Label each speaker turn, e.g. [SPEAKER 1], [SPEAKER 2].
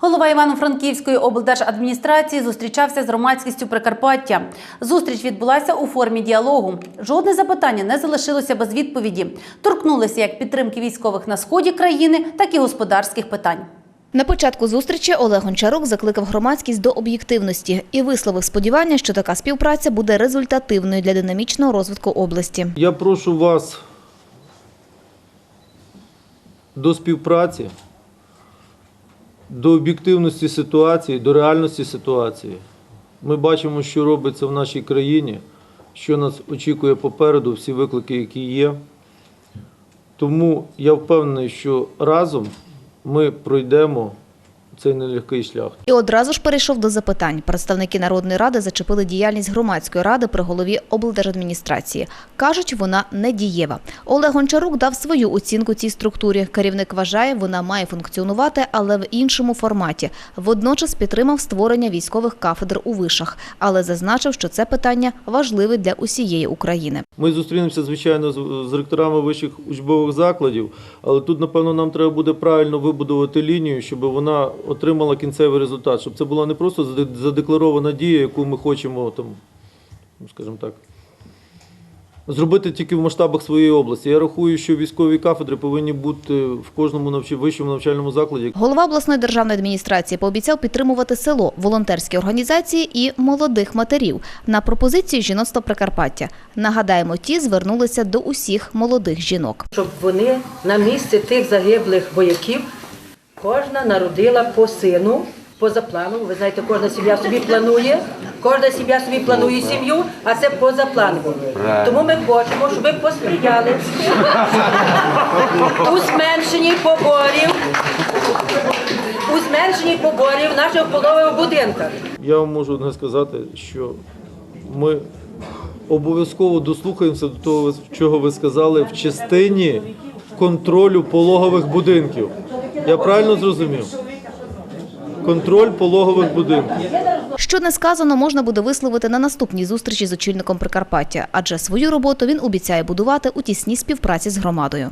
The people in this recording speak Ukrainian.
[SPEAKER 1] Голова Івано-Франківської облдержадміністрації зустрічався з громадськістю Прикарпаття. Зустріч відбулася у формі діалогу. Жодне запитання не залишилося без відповіді. Торкнулися як підтримки військових на сході країни, так і господарських питань.
[SPEAKER 2] На початку зустрічі Олег Гончарук закликав громадськість до об'єктивності і висловив сподівання, що така співпраця буде результативною для динамічного розвитку області.
[SPEAKER 3] Я прошу вас до співпраці, до об'єктивності ситуації, до реальності ситуації. Ми бачимо, що робиться в нашій країні, що нас очікує попереду, всі виклики, які є. Тому я впевнений, що разом ми пройдемо цей нелегкий шлях.
[SPEAKER 2] І одразу ж перейшов до запитань. Представники Народної ради зачепили діяльність громадської ради при голові облдержадміністрації. Кажуть, вона не дієва. Олег Гончарук дав свою оцінку цій структурі. Керівник вважає, вона має функціонувати, але в іншому форматі. Водночас підтримав створення військових кафедр у вишах, але зазначив, що це питання важливе для усієї України.
[SPEAKER 3] Ми зустрінемося, звичайно, з ректорами вищих учбових закладів, але тут, напевно, нам треба буде правильно вибудувати лінію, щоб вона отримала кінцевий результат, щоб це була не просто заде- задекларована дія, яку ми хочемо там, ну, скажімо так, зробити тільки в масштабах своєї області. Я рахую, що військові кафедри повинні бути в кожному навчі- вищому навчальному закладі.
[SPEAKER 2] Голова обласної державної адміністрації пообіцяв підтримувати село, волонтерські організації і молодих матерів на пропозицію жіноцтва Прикарпаття. Нагадаємо, ті звернулися до усіх молодих жінок.
[SPEAKER 4] щоб вони на місці тих загиблих вояків кожна народила по сину поза планом. Ви знаєте, кожна сім'я собі планує, кожна сім'я собі планує сім'ю, а це поза планом. Тому ми хочемо, щоб ви посприяли у зменшенні поборів, у зменшенні поборів наших пологових будинках.
[SPEAKER 3] Я вам можу одне сказати, що ми обов'язково дослухаємося до того, чого ви сказали, в частині контролю пологових будинків. Я правильно зрозумів? Контроль пологових будинків.
[SPEAKER 2] Що не сказано, можна буде висловити на наступній зустрічі з очільником Прикарпаття, адже свою роботу він обіцяє будувати у тісній співпраці з громадою.